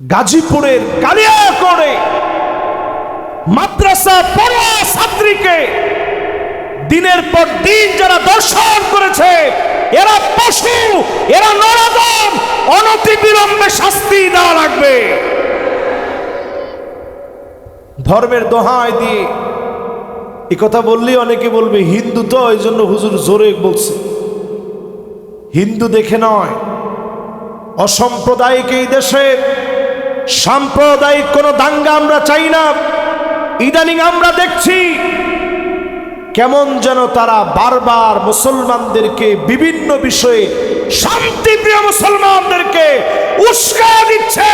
গাজীপুরের কালিয়া করে মাদ্রাসা পড়া ছাত্রীকে দিনের পর দিন যারা দর্শন করেছে, এরা পশু, এরা নরদম অনতি বিলম্বে শাস্তি দেওয়া লাগবে। ধর্মের দোহায় দিয়ে এ কথা বললেই অনেকে বলবে, হিন্দু তো, এই জন্য হুজুর জোরে বলছে। হিন্দু দেখে নয়, অসাম্প্রদায়িক এই দেশে সাম্প্রদায়িক কোনো দাঙ্গা আমরা চাই না। ইদানিং আমরা দেখছি কেমন যেন তারা বারবার মুসলমানদেরকে বিভিন্ন বিষয়ে শান্তিপ্রিয় মুসলমানদেরকে উস্কা দিচ্ছে।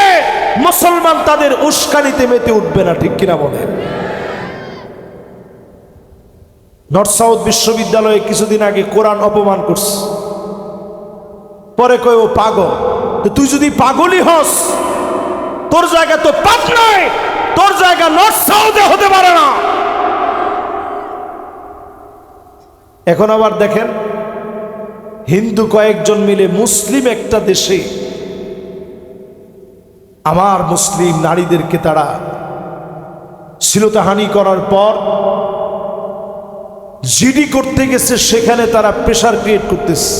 মুসলমান তাদের উস্কানিতে মেতে উঠবে না, ঠিক কিনা বলেন নর্থ সাউথ বিশ্ববিদ্যালয়ে কিছুদিন আগে কোরআন অপমান করছে। পরে কয়, ও পাগল তুই যদি পাগলই হস তোর জায়গা তো পাপ নয়, তোর জায়গা নর্থ সাউথে হতে পারে না। এখন আবার দেখেন, হিন্দু কয়েকজন মিলে মুসলিম একটা দেশে, আমার মুসলিম নারীদেরকে তারা শ্লীলতাহানি করার পর জিডি করতে গেছে, সেখানে তারা প্রেশার ক্রিয়েট করতেছে।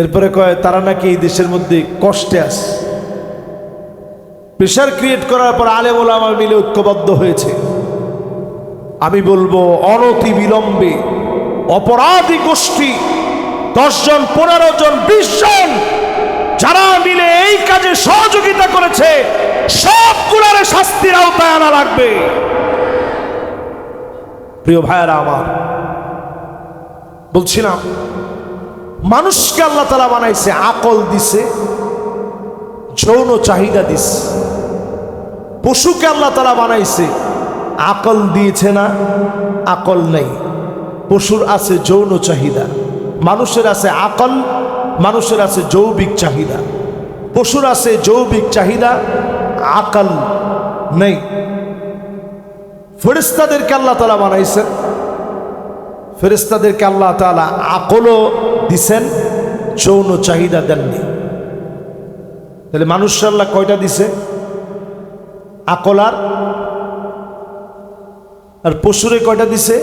এরপরে কয়, তারা নাকি এই দেশের মধ্যে কষ্টে আছে। প্রেশার ক্রিয়েট করার পর আলেমুল আমার মিলে ঐক্যবদ্ধ হয়েছে। আমি বলব, অনতি বিলম্বে, অপরাধী গোষ্ঠী, দশজন, পনেরো জন, বিশ জন, যারা মিলে এই কাজে সহযোগিতা করেছে, সবগুলার শাস্তির আওতায় আনা লাগবে। প্রিয় ভাইয়েরা আমার, বলছিলাম, মানুষকে আল্লাহ তালা বানাইছে, আকল দিছে, যৌন চাহিদা দিছে। পশুকে আল্লাহ তালা বানাইছে। আকল দিয়েছে না, আকল নেই। পশুর আছে যৌন চাহিদা, মানুষের আছে আকল, মানুষের আছে যৌবিক চাহিদা। পশুর আছে যৌবিক চাহিদা, আকল নেই। ফেরিস্তাদেরকে আল্লাহ তালা বানাইছেন। ফেরিস্তাদেরকে আল্লাহ তালা আকলও দিছেন, যৌন চাহিদা দেননি। তাহলে মানুষ আল্লাহ কয়টা দিছে? আকল আর আর পশুরে কয়টা দিছে?